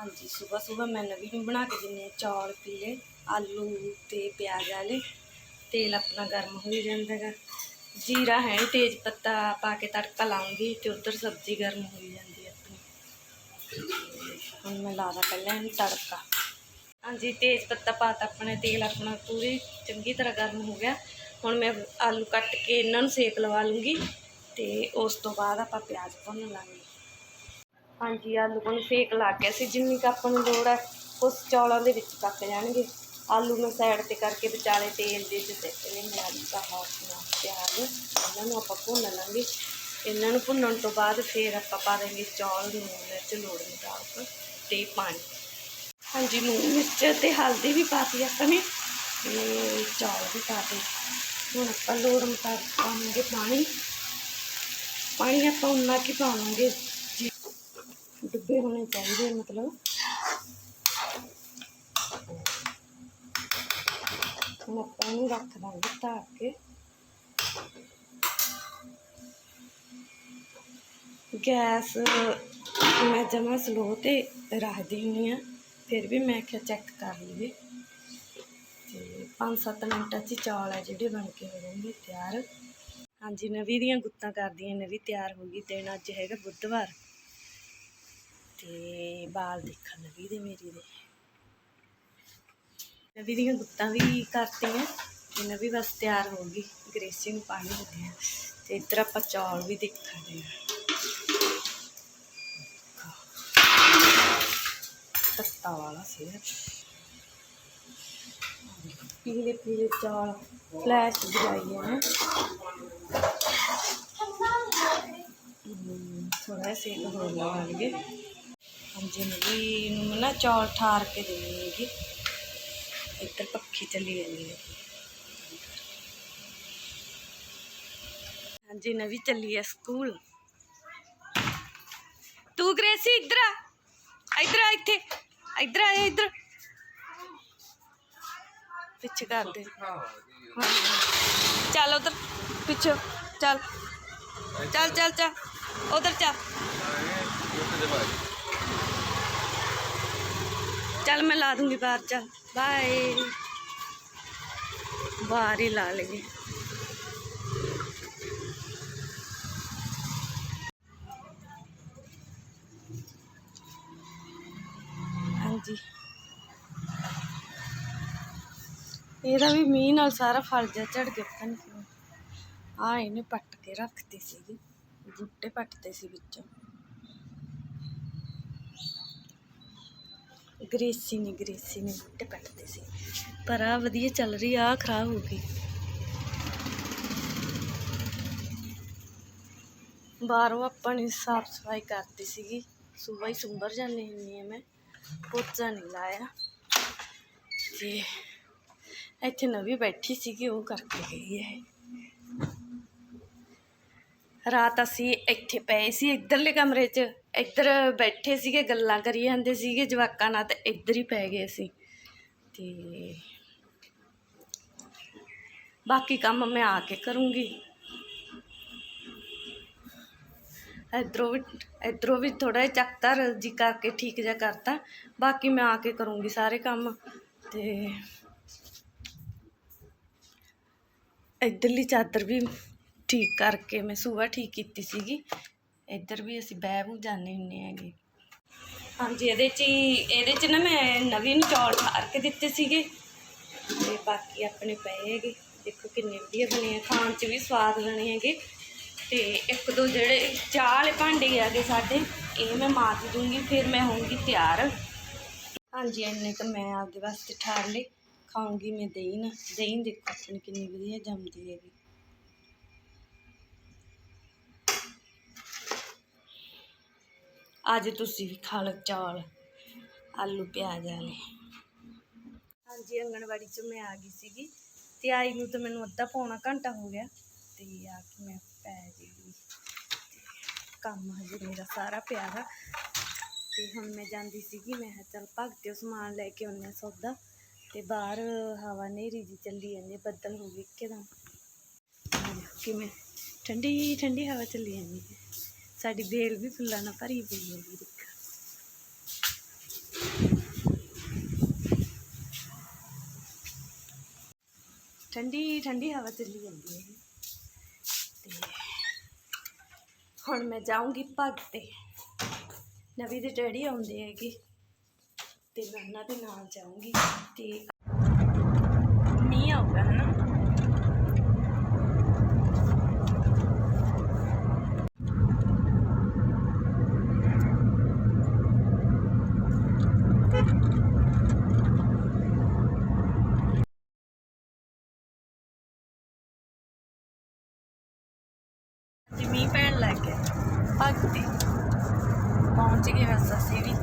ਹਾਂਜੀ ਸਵੇਰ ਸਵੇਰ ਮੈਂ ਨਵੀਂ ਨੂੰ ਬਣਾ ਕੇ ਦਿੰਨੀ ਹਾਂ ਚੌਲ ਪੀਲੇ ਆਲੂ ਤੇ ਪਿਆਜ਼ ਵਾਲੇ। ਤੇਲ ਆਪਣਾ ਗਰਮ ਹੋਈ ਜਾਂਦਾ ਗਾ ਜੀਰਾ ਹੈ ਨੀ, ਤੇਜ਼ ਪੱਤਾ ਪਾ ਕੇ ਤੜਕਾ ਲਾਉਂਗੀ ਤੇ ਉਧਰ ਸਬਜ਼ੀ ਗਰਮ ਹੋਈ ਜਾਂਦੀ ਹੈ ਆਪਣੀ। ਹੁਣ ਮੈਂ ਲਾਦਾ ਪਹਿਲਾਂ ਇਹਨੂੰ ਤੜਕਾ। ਹਾਂਜੀ ਤੇਜ਼ ਪੱਤਾ ਪਾਤਾ ਆਪਣੇ ਤੇਲ ਆਪਣਾ ਪੂਰੀ ਚੰਗੀ ਤਰ੍ਹਾਂ ਗਰਮ ਹੋ ਗਿਆ। ਹੁਣ ਮੈਂ ਆਲੂ ਕੱਟ ਕੇ ਇਹਨਾਂ ਨੂੰ ਸੇਕ ਲਵਾ ਲੂੰਗੀ ਤੇ ਉਸ ਤੋਂ ਬਾਅਦ ਆਪਾਂ ਪਿਆਜ਼ ਭੁੰਨ ਲਾਂਗੇ। ਹਾਂਜੀ, ਆਲੂ ਨੂੰ ਫੇਕ ਲੱਗ ਗਿਆ ਸੀ ਜਿੰਨੀ ਕੁ ਆਪਾਂ ਨੂੰ ਲੋੜ ਹੈ ਉਸ ਚੌਲਾਂ ਦੇ ਵਿੱਚ ਪੱਕ ਜਾਣਗੇ। ਆਲੂ ਨੂੰ ਸਾਈਡ ਤੇ ਕਰਕੇ ਵਿਚਾਲੇ ਤੇਲ ਦੇ ਵਿੱਚ ਸਿੱਟ ਲਈ ਮੈਂ ਆਲੂ ਪਿਆਜ਼ ਇਹਨਾਂ ਨੂੰ ਆਪਾਂ ਭੁੰਨ ਲਾਂਗੇ। ਇਹਨਾਂ ਨੂੰ ਭੁੰਨਣ ਤੋਂ ਬਾਅਦ ਫਿਰ ਆਪਾਂ ਪਾ ਦੇਵਾਂਗੇ ਚੌਲ, ਲੂਣ, ਮਿਰਚ, ਲੋੜ ਮੁਤਾਬਕ ਤੇ ਪਾਣੀ। ਹਾਂਜੀ, ਲੂਣ, ਮਿਰਚ ਤੇ ਹਲਦੀ ਵੀ ਪਾਤੀ ਆਪਾਂ ਨੇ ਤੇ ਚੌਲ ਵੀ ਪਾਤੇ ਹੁਣ ਆਪਾਂ ਲੋੜ ਮੁਤਾਬਕ ਪਾਵਾਂਗੇ ਪਾਣੀ। ਪਾਣੀ ਆਪਾਂ ਉਨਾ ਕੀ ਪਾਵਾਂਗੇ। ਜੀ ਹੋਣੇ ਚਾਹੀਦੇ ਮਤਲਬ। ਹੁਣ ਆਪਾਂ ਨੂੰ ਰੱਖ ਦਾਂਗੇ ਢੱਕ ਕੇ। ਗੈਸ, ਮੈਂ ਜਮਾ ਸਲੋ ਤੇ ਰੱਖਦੀ ਹੁੰਦੀ ਆ, ਫਿਰ ਵੀ ਮੈਂ ਕਿਹਾ ਚੈੱਕ ਕਰ ਲਈਏ। ਤੇ 5-7 ਮਿੰਟਾਂ 'ਚ ਹੀ ਚੌਲ ਆ ਜਿਹੜੇ ਬਣ ਕੇ ਹੋ ਜਾਣਗੇ ਤਿਆਰ। ਹਾਂਜੀ, ਨਵੀਂ ਦੀਆਂ ਗੁੱਤਾਂ ਕਰਦੀਆਂ ਨਵੀਂ ਤਿਆਰ ਹੋ ਗਈ ਦਿਨ ਅੱਜ ਹੈਗਾ ਬੁੱਧਵਾਰ। ਤੇ ਬਾਲ ਦੇਖਣ ਨਵੀ ਦੇ ਮੇਰੀ ਦੇ ਨਵੀ ਦੀਆਂ ਗੁੱਤਾਂ ਵੀ ਕਰਤੀਆਂ, ਤੇ ਨਵੀ ਬਸ ਤਿਆਰ ਹੋ ਗਈ, ਗ੍ਰੇਸੀ ਨੂੰ ਪਾਣੀ ਦਿੱਤੇ ਆ ਤੇ ਇੱਧਰ ਆਪਾਂ ਚੌਲ ਵੀ ਦੇਖਾਂਗੇ ਤੱਤਾ ਵਾਲਾ ਸੀ ਪੀਲੇ ਪੀਲੇ ਚੌਲ ਫਲੈਸ਼ ਜਗਾਈ ਹੈ ਨਾ ਥੋੜਾ ਸੇਕ ਹੋ ਲਵਾਂਗੇ ਹਾਂਜੀ ਨਵੀ ਨੂੰ ਮੈਂ ਨਾ ਚੌਲ ਠਾਰ ਕੇ ਦੇਣੀ ਹੈਗੀ ਇੱਧਰ ਪੱਖੀ ਚੱਲੀ ਜਾਂਦੀ ਹੈ ਹਾਂਜੀ ਨਵੀ ਚੱਲੀ ਹੈ ਸਕੂਲ ਤੂੰ ਗ੍ਰੇਸੀ ਇੱਧਰ ਆ ਇੱਧਰ ਆ ਇੱਥੇ ਇੱਧਰ ਆ ਇੱਧਰ ਪਿੱਛੇ ਕਰ ਦੇ ਚੱਲ ਉਧਰ ਪਿੱਛੇ ਚੱਲ ਚੱਲ ਚੱਲ ਚੱਲ ਉਧਰ ਚੱਲ ਚੱਲ ਮੈਂ ਲਾ ਦੂੰਗੀ ਬਾਹਰ ਚੱਲ ਬਾਏ ਬਾਹਰ ਹੀ ਲਾ ਲਈਏ ਹਾਂਜੀ ਇਹਦਾ ਵੀ ਮੀਂਹ ਨਾਲ ਸਾਰਾ ਫਲ ਜਾ ਝੜ ਗਿਆ, ਪਤਾ ਨਹੀਂ ਕਿਉਂ। ਆ ਇਹਨੇ ਪੱਟ ਕੇ ਰੱਖਤੀ ਸੀਗੀ, ਬੂਟੇ ਪੱਟਦੇ ਸੀ ਵਿੱਚੋਂ। ਗ੍ਰੇਸੀ ਨੇ ਗ੍ਰੇਸੀ ਨੇ ਬੂਟੇ ਪੱਟਦੇ ਸੀ। ਪਰ ਆ ਵਧੀਆ ਚੱਲ ਰਹੀ ਆ ਖਰਾਬ ਹੋ ਗਈ। ਬਾਹਰੋਂ ਆਪਾਂ ਨੇ ਸਾਫ਼ ਸਫ਼ਾਈ ਕਰਤੀ ਸੀਗੀ। ਸਵੇਰ ਹੀ ਸੁੰਬਰ ਜਾਂਦੀ ਹੁੰਦੀ ਆ ਮੈਂ, ਪੋਚਾ ਨਹੀਂ ਲਾਇਆ। ਤੇ ਇੱਥੇ ਨਵੀਂ ਬੈਠੀ ਸੀਗੀ, ਉਹ ਕਰਕੇ ਗਈ ਹੈ ਰਾਤ ਅਸੀਂ ਇੱਥੇ ਪਏ ਸੀ, ਇੱਧਰਲੇ ਕਮਰੇ 'ਚ। ਇੱਧਰ ਬੈਠੇ ਸੀਗੇ, ਗੱਲਾਂ ਕਰੀ ਜਾਂਦੇ ਸੀਗੇ ਜਵਾਕਾਂ ਨਾਲ ਤੇ ਇੱਧਰ ਹੀ ਪੈ ਗਏ ਸੀ ਤੇ ਬਾਕੀ ਕੰਮ ਮੈਂ ਆ ਕੇ ਕਰੂੰਗੀ। ਇਧਰੋਂ ਵੀ ਇਧਰੋਂ ਵੀ ਥੋੜਾ ਜਿਹਾ ਚੱਕਰ ਜੀ ਕਰਕੇ ਠੀਕ ਜਿਹਾ ਕਰਤਾ। ਬਾਕੀ ਮੈਂ ਆ ਕੇ ਕਰੂੰਗੀ ਸਾਰੇ ਕੰਮ। ਤੇ ਇੱਧਰਲੀ ਚਾਦਰ ਵੀ ਠੀਕ ਕਰਕੇ ਮੈਂ ਸੁਬਾਹ ਠੀਕ ਕੀਤੀ ਸੀਗੀ। ਇੱਧਰ ਵੀ ਅਸੀਂ ਬਹਿ ਬੂ ਜਾਂਦੇ ਹੁੰਦੇ ਹੈਗੇ। ਹਾਂਜੀ, ਇਹਦੇ 'ਚ ਹੀ, ਇਹਦੇ 'ਚ ਨਾ ਮੈਂ ਨਵੀਂ ਨੂੰ ਚੌਲ ਠਾਰ ਕੇ ਦਿੱਤੇ ਸੀਗੇ। ਤੇ ਬਾਕੀ ਆਪਣੇ ਪਏ ਹੈਗੇ। ਦੇਖੋ ਕਿੰਨੇ ਵਧੀਆ ਬਣੇ ਆ। ਖਾਣ 'ਚ ਵੀ ਸਵਾਦ ਬਣੇ ਹੈਗੇ। ਤੇ ਇੱਕ ਦੋ ਜਿਹੜੇ ਚਾਹ ਵਾਲੇ ਭਾਂਡੇ ਹੈਗੇ ਸਾਡੇ, ਇਹ ਮੈਂ ਮਾਰ ਦੂੰਗੀ, ਫਿਰ ਮੈਂ ਹੋਊਂਗੀ ਤਿਆਰ। ਹਾਂਜੀ, ਇੰਨੇ ਕੁ ਮੈਂ ਆਪਦੇ ਵਾਸਤੇ ਠਾਰ ਲਏ। ਖਾਊਂਗੀ ਮੈਂ ਦਹੀਂ ਨਾ। ਦਹੀਂ ਦੇਖੋ ਆਪਣੀ ਕਿੰਨੀ ਵਧੀਆ ਜੰਮਦੀ ਹੈਗੀ। ਅੱਜ ਤੁਸੀਂ ਵੀ ਖਾ ਲਓ ਚੌਲ, ਆਲੂ ਪਿਆਜ਼ ਵਾਲੇ। ਹਾਂਜੀ ਆਂਗਣਵਾੜੀ 'ਚ ਮੈਂ ਆ ਗਈ ਸੀਗੀ। ਤੇ ਆਈ ਨੂੰ ਤਾਂ ਮੈਨੂੰ ਅੱਧਾ ਪੌਣਾ ਘੰਟਾ ਹੋ ਗਿਆ। ਤੇ ਆ ਕੇ ਮੈਂ ਪੈ ਗਈ। ਕੰਮ ਹਜੇ ਮੇਰਾ ਸਾਰਾ ਪਿਆ ਵਾ। ਤੇ ਹੁਣ ਮੈਂ ਜਾਂਦੀ ਸੀਗੀ, ਮੈਂ ਕਿਹਾ ਚੱਲ ਭਗਤਿਓ ਸਮਾਨ ਲੈ ਕੇ ਆਉਂਦੇ ਸੌਦਾ। ਤੇ ਬਾਹਰ ਹਵਾ ਨੇਰੀ ਜੀ ਚੱਲੀ ਜਾਂਦੀ ਬੱਦਲ ਹੋ ਗਏ ਇੱਕਦਮ। ਕਿਵੇਂ? ਠੰਡੀ ਠੰਡੀ ਹਵਾ ਚੱਲੀ ਜਾਂਦੀ ਹੈ। ਸਾਡੀ ਦੇਲ ਵੀ ਫੁੱਲਾਂ ਨਾਲ ਭਰੀ ਪਈ ਹੈ ਵੀਰੇ ਠੰਡੀ ਠੰਡੀ ਹਵਾ ਚੱਲੀ ਜਾਂਦੀ ਹੈ ਤੇ ਹੁਣ ਮੈਂ ਜਾਊਂਗੀ ਪੱਗ ਤੇ। ਨਵੀਂ ਦੇ ਡੈਡੀ ਆਉਂਦੀ ਹੈਗੇ। ਤੇ ਮੈਂ ਉਹਨਾਂ ਦੇ ਨਾਲ ਜਾਊਂਗੀ। ਤੇ ਮੀਂਹ ਆਊਗਾ, ਹਨਾ? ਮੀਂਹ ਪੈਣ ਲੱਗ ਗਿਆ ਭੱਗ ਤੇ ਪਹੁੰਚ ਗਏ ਬਸ ਅਸੀਂ ਵੀ।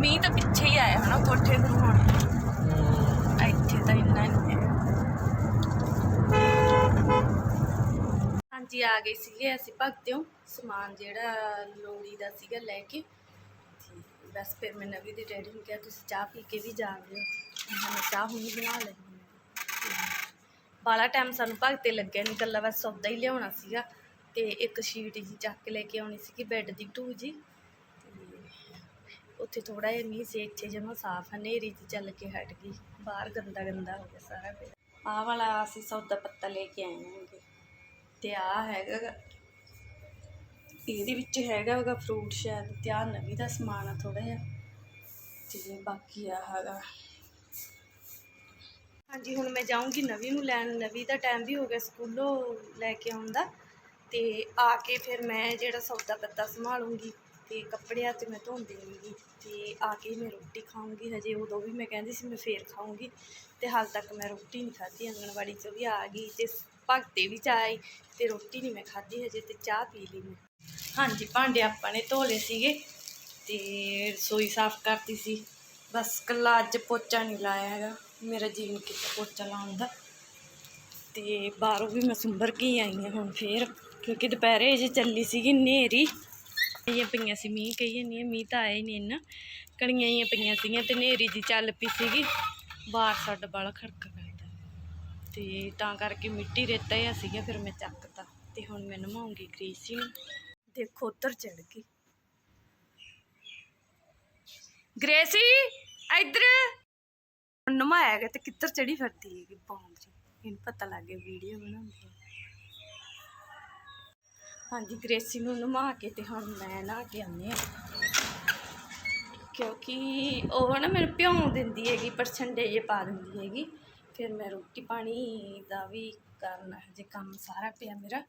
ਮੀਂਹ ਤਾਂ ਪਿੱਛੇ ਹੀ ਆਇਆ ਹਨਾ ਕੋਠੇ ਤੋਂ ਹੁਣ। ਇੱਥੇ ਤਾਂ ਇੰਨਾ ਨਹੀਂ ਹੈ। ਹਾਂਜੀ ਆ ਗਏ ਸੀਗੇ ਅਸੀਂ ਭਗਤਿਓ। ਸਮਾਨ ਜਿਹੜਾ ਲੋੜੀ ਦਾ ਸੀਗਾ ਲੈ ਕੇ। ਬਸ ਫਿਰ ਮੈਂ ਨਵੀ ਦੇ ਡੈਡੀ ਨੂੰ ਕਿਹਾ ਤੁਸੀਂ ਚਾਹ ਪੀ ਕੇ ਵੀ ਜਾ ਲਿਓ ਮੈਂ ਚਾਹ ਹੁਣੀ ਬਣਾ ਲੈਂਦੀ। ਹਾਂ ਬਾਲਾ ਟਾਈਮ ਸਾਨੂੰ ਭਗਤੇ ਲੱਗਿਆ ਨਹੀਂ ਇਕੱਲਾ ਬਸ ਸੌਦਾ ਹੀ ਲਿਆਉਣਾ ਸੀਗਾ ਤੇ ਇੱਕ ਸ਼ੀਟ ਜੀ ਚੱਕ ਕੇ ਲੈ ਕੇ ਆਉਣੀ ਸੀਗੀ ਬੈੱਡ ਦੀ ਢੂ ਜੀ ਤੇ ਉੱਥੇ ਥੋੜਾ ਜਿਹਾ ਮੀਂਹ ਸੀ, ਇੱਥੇ ਜਮਾ ਸਾਫ਼ ਹਨੇਰੀ ਚ ਚੱਲ ਕੇ ਹਟ ਗਈ। ਬਾਹਰ ਗੰਦਾ ਗੰਦਾ ਹੋ ਗਿਆ ਸਾਰਾ ਕੁਝ ਆਹ ਵਾਲਾ ਅਸੀਂ ਸੌਦਾ ਪੱਤਾ ਲੈ ਕੇ ਆਏ ਹਾਂਗੇ। ਤੇ ਆ ਹੈਗਾ ਗਾ- ਇਹਦੇ ਵਿੱਚ ਹੈਗਾ ਉਹਦਾ ਫਰੂਟ ਸ਼ਾਇਦ, ਤੇ ਆਹ ਨਵੀਂ ਦਾ ਸਮਾਨ ਆ ਥੋੜਾ ਜਿਹਾ। ਤੇ ਬਾਕੀ ਆ ਹੈਗਾ। ਹਾਂਜੀ, ਹੁਣ ਮੈਂ ਜਾਊਂਗੀ ਨਵੀਂ ਨੂੰ ਲੈਣ। ਨਵੀਂ ਦਾ ਟਾਈਮ ਵੀ ਹੋ ਗਿਆ ਸਕੂਲੋਂ ਲੈ ਕੇ ਆਉਣ ਦਾ। ਤੇ ਆ ਕੇ ਫਿਰ ਮੈਂ ਜਿਹੜਾ ਸੌਦਾ ਪੱਤਾ ਸੰਭਾਲੂੰਗੀ ਤੇ ਕੱਪੜਿਆਂ 'ਤੇ ਮੈਂ ਧੋਣ ਦੇਵਾਂਗੀ ਤੇ ਆ ਕੇ ਮੈਂ ਰੋਟੀ ਖਾਊਂਗੀ। ਹਜੇ ਉਦੋਂ ਵੀ ਮੈਂ ਕਹਿੰਦੀ ਸੀ ਮੈਂ ਫੇਰ ਖਾਊਂਗੀ। ਤੇ ਹਾਲ ਤੱਕ ਮੈਂ ਰੋਟੀ ਨਹੀਂ ਖਾਧੀ, ਆਂਗਣਵਾੜੀ 'ਚੋਂ ਵੀ ਆ ਗਈ ਤੇ ਭਗਤੇ ਵੀ ਚਾਈ ਤੇ ਰੋਟੀ ਨਹੀਂ ਮੈਂ ਖਾਧੀ ਹਜੇ ਤੇ ਚਾਹ ਪੀ ਲਈ ਮੈਂ। ਹਾਂਜੀ, ਭਾਂਡੇ ਆਪਾਂ ਨੇ ਧੋ ਲਏ ਸੀਗੇ ਤੇ ਰਸੋਈ ਸਾਫ਼ ਕਰਤੀ ਸੀ। ਬਸ ਕੱਲਾ ਅੱਜ ਪੋਚਾ ਨਹੀਂ ਲਾਇਆ ਹੈਗਾ। ਮੇਰਾ ਜੀਵਨ ਕੀਤਾ ਪੋਚਾ ਲਾਉਣ ਦਾ ਤੇ ਬਾਹਰੋਂ ਵੀ ਮੈਂ ਸੁੰਬਰ ਕੇ ਆਈ ਹਾਂ ਹੁਣ ਫੇਰ, ਕਿਉਂਕਿ ਦੁਪਹਿਰੇ ਜੇ ਚੱਲੀ ਸੀਗੀ ਨੇਰੀ ਇਹ ਪਈਆਂ ਸੀ ਮੀਂਹ ਕਹੀ ਜਾਂਦੀ ਮੀਂਹ ਤਾਂ ਆਇਆ ਹੀ ਨਹੀਂ ਇੰਨਾ। ਕਣੀਆਂ ਹੀ ਪਈਆਂ ਸੀਗੀਆਂ ਤੇ ਨੇਰੀ ਜੀ ਚੱਲ ਪਈ ਸੀਗੀ। ਬਾਹਰ ਸਾਡਾ ਬਾਲਾ ਖੜਕਾ ਕਰਦਾ। ਤੇ ਤਾਂ ਕਰਕੇ ਮਿੱਟੀ ਰੇਤਾ ਹੀ ਸੀਗਾ, ਫਿਰ ਮੈਂ ਚੱਕਤਾ ਤੇ ਹੁਣ ਮੈਂ ਨਮਾਉਂਗੀ ਗ੍ਰੀਸੀ ਨੂੰ। ਦੇਖੋ ਉੱਧਰ ਚੜ ਗਈ। ਗ੍ਰੇਸੀ, ਇੱਧਰ। ਹੁਣ ਨਮਾਇਆ ਗਿਆ ਤੇ ਕਿੱਧਰ ਚੜੀ ਫਿਰਦੀ ਹੈਗੀ ਬਾਂਦਰੀ ਇਹਨੂੰ ਪਤਾ ਲੱਗ ਗਿਆ ਵੀਡੀਓ ਬਣਾਉਂਦੀ ਹੈ ਹਾਂਜੀ, ਗ੍ਰੇਸੀ ਨੂੰ ਨਮਾ ਕੇ ਤੇ ਹੁਣ ਮੈਂ ਨਹਾ ਕੇ ਆਉਂਦੀ ਹਾਂ। ਕਿਉਂਕਿ ਉਹ ਨਾ ਮੈਨੂੰ ਭਿਉਂ ਦਿੰਦੀ ਹੈਗੀ ਪਰ ਛੰਡੇ ਜੇ ਪਾ ਦਿੰਦੀ ਹੈਗੀ। ਫਿਰ ਮੈਂ ਰੋਟੀ ਪਾਣੀ ਦਾ ਵੀ ਕਰਨਾ, ਹਜੇ ਕੰਮ ਸਾਰਾ ਪਿਆ ਮੇਰਾ।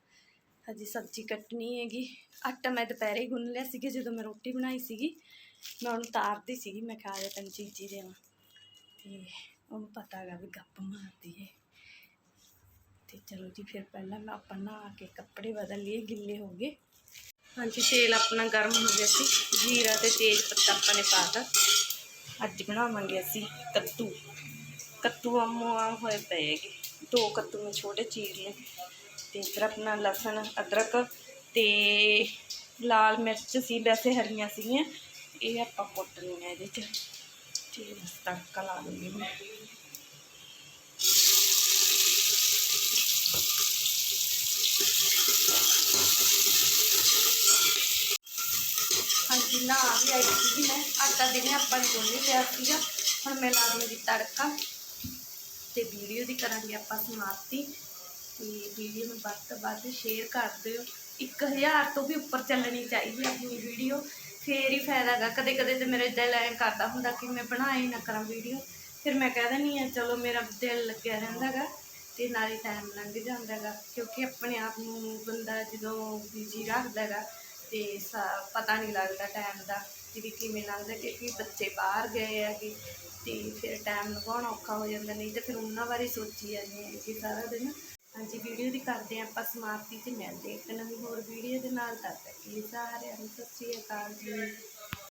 ਹਜੇ ਸਬਜ਼ੀ ਕੱਟਣੀ ਹੈਗੀ। ਆਟਾ ਮੈਂ ਦੁਪਹਿਰੇ ਹੀ ਗੁੰਨ ਲਿਆ ਸੀਗਾ, ਜਦੋਂ ਮੈਂ ਰੋਟੀ ਬਣਾਈ ਸੀਗੀ। ਮੈਂ ਉਹਨੂੰ ਤਾਰਦੀ ਸੀਗੀ, ਮੈਂ ਕਿਹਾ ਆ ਜਾ ਤੈਨੂੰ ਚੀਜ਼ੀ ਦੇਵਾਂ। ਤੇ ਉਹਨੂੰ ਪਤਾ ਹੈਗਾ ਵੀ ਗੱਪ ਮਾਰਦੀ ਹੈ ਤੇ ਚਲੋ ਜੀ, ਫਿਰ ਪਹਿਲਾਂ ਮੈਂ ਆਪਾਂ ਨਹਾ ਕੇ ਕੱਪੜੇ ਬਦਲ ਲਈਏ, ਗਿੱਲੇ ਹੋ ਗਏ। ਹਾਂਜੀ, ਤੇਲ ਆਪਣਾ ਗਰਮ ਹੋ ਗਿਆ ਸੀ। ਜੀਰਾ ਤੇ ਤੇਜ਼ ਪੱਤਾ ਆਪਾਂ ਨੇ ਪਾਤਾ ਅੱਜ ਬਣਾਵਾਂਗੇ ਅਸੀਂ ਕੱਦੂ। ਕੱਦੂ ਆਮੋ ਆਮ ਹੋਏ ਪਏ ਹੈਗੇ। ਦੋ ਕੱਦੂ ਮੈਂ ਛੋਟੇ ਚੀਰ ਲਏ। ਤੇ ਫਿਰ ਆਪਣਾ ਲਸਣ, ਅਦਰਕ ਤੇ ਲਾਲ ਮਿਰਚ ਸੀ, ਵੈਸੇ ਹਰੀਆਂ ਸੀਗੀਆਂ। ਇਹ ਆਪਾਂ ਕੁੱਟ ਲਈਆਂ ਇਹਦੇ 'ਚ। ਤੇ ਬਸ ਤੜਕਾ ਲਾ ਦੂੰਗੀ ਮੈਂ ਹਾਂਜੀ ਨਾ ਵੀ ਆਈ ਸੀ ਮੈਂ ਆਟਾ ਦਿਨੇ ਆਪਾਂ ਨੇ ਗੁੰਨ ਲਿਆ ਸੀਗਾ ਹੁਣ ਮੈਂ ਲਾ ਦੂੰਗੀ ਤੜਕਾ ਤੇ ਵੀਡੀਓ ਦੀ ਕਰਾਂਗੇ ਆਪਾਂ ਸਮਾਪਤੀ ਤੇ ਵੀਡੀਓ ਨੂੰ ਵੱਧ ਤੋਂ ਵੱਧ ਸ਼ੇਅਰ ਕਰ ਦਿਓ 1000 ਤੋਂ ਵੀ ਉੱਪਰ ਚੱਲਣੀ ਚਾਹੀਦੀ ਹੈ ਆਪਣੀ ਵੀਡੀਓ ਫੇਰ ਹੀ ਫਾਇਦਾ ਹੈਗਾ। ਕਦੇ ਕਦੇ ਤੇ ਮੇਰਾ ਦਿਲ ਐਂ ਕਰਦਾ ਹੁੰਦਾ ਕਿ ਮੈਂ ਬਣਾਏ ਨਾ ਕਰਾਂ ਵੀਡੀਓ ਫਿਰ ਮੈਂ ਕਹਿ ਦਿੰਦੀ ਆ ਚਲੋ ਮੇਰਾ ਦਿਲ ਲੱਗਿਆ ਰਹਿੰਦਾ ਹੈਗਾ ਤੇ ਹੀ ਟਾਈਮ ਲੰਘ ਜਾਂਦਾ ਹੈਗਾ। ਕਿਉਂਕਿ ਆਪਣੇ ਆਪ ਨੂੰ ਬੰਦਾ ਜਦੋਂ ਬਿਜ਼ੀ ਰੱਖਦਾ ਹੈਗਾ ਤੇ ਸਾ- ਪਤਾ ਨਹੀਂ ਲੱਗਦਾ ਟਾਈਮ ਦਾ ਵੀ ਕਿਵੇਂ ਲੰਘਦਾ ਕਿਉਂਕਿ ਬੱਚੇ ਬਾਹਰ ਗਏ ਹੈਗੇ ਤੇ ਫਿਰ ਟਾਈਮ ਲਗਾਉਣਾ ਔਖਾ ਹੋ ਜਾਂਦਾ। ਨਹੀਂ ਤੇ ਫਿਰ ਉਹਨਾਂ ਬਾਰੇ ਸੋਚੀ ਜਾਂਦੇ ਹਾਂ ਕਿ ਸਾਰਾ ਦਿਨ। ਹਾਂਜੀ ਵੀਡੀਓ ਦੀ ਕਰਦੇ ਹਾਂ ਆਪਾਂ ਸਮਾਪਤੀ ਤੇ ਮਿਲਦੇ ਇੱਕ ਨਵੀਂ ਹੋਰ ਵੀਡੀਓ ਦੇ ਨਾਲ ਤਦ ਤੱਕ ਲਈ ਸਾਰਿਆਂ ਨੂੰ ਸਤਿ ਸ਼੍ਰੀ ਅਕਾਲ ਜੀ।